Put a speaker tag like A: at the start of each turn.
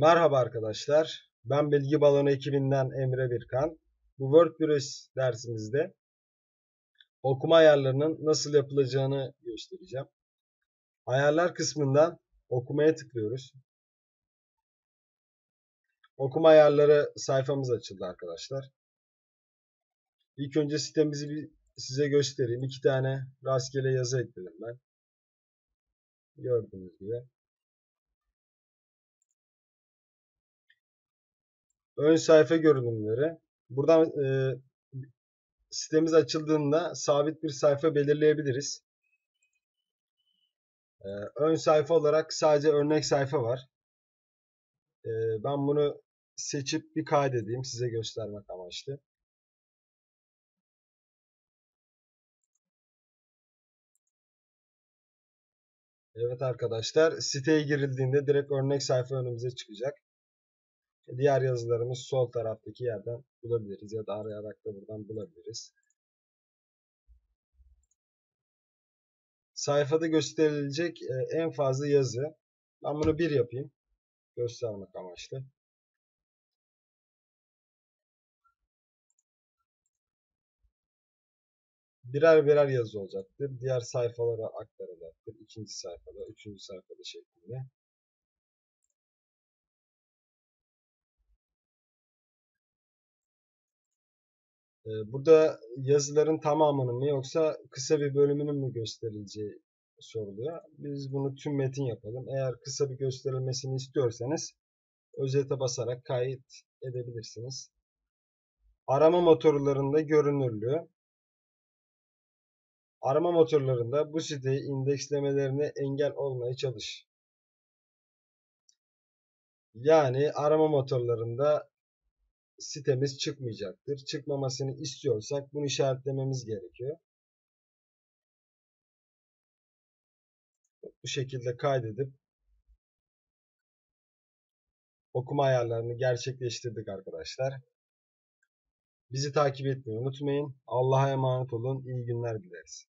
A: Merhaba arkadaşlar. Ben Bilgi Balonu ekibinden Emre Birkan. Bu WordPress dersimizde okuma ayarlarının nasıl yapılacağını göstereceğim. Ayarlar kısmından okumaya tıklıyoruz. Okuma ayarları sayfamız açıldı arkadaşlar. İlk önce sitemizi bir size göstereyim. İki tane rastgele yazı ekledim ben. Gördüğünüz gibi. Ön sayfa görünümleri. Buradan e, sitemiz açıldığında sabit bir sayfa belirleyebiliriz. E, ön sayfa olarak sadece örnek sayfa var. E, ben bunu seçip bir kaydedeyim size göstermek amaçlı. Evet arkadaşlar siteye girildiğinde direkt örnek sayfa önümüze çıkacak. Diğer yazılarımız sol taraftaki yerden bulabiliriz ya da arayarak da buradan bulabiliriz. Sayfada gösterilecek e, en fazla yazı. Ben bunu bir yapayım. Göstermek amaçlı. Birer birer yazı olacaktır. Diğer sayfalara aktarılacaktır. İkinci sayfada, üçüncü sayfada şeklinde. Burada yazıların tamamının mı yoksa kısa bir bölümünün mü gösterileceği soruluyor. Biz bunu tüm metin yapalım. Eğer kısa bir gösterilmesini istiyorsanız özete basarak kayıt edebilirsiniz. Arama motorlarında görünürlüğü. Arama motorlarında bu siteyi indekslemelerine engel olmaya çalış. Yani arama motorlarında sitemiz çıkmayacaktır. Çıkmamasını istiyorsak bunu işaretlememiz gerekiyor. Bu şekilde kaydedip okuma ayarlarını gerçekleştirdik arkadaşlar. Bizi takip etmeyi unutmayın. Allah'a emanet olun. İyi günler dileriz.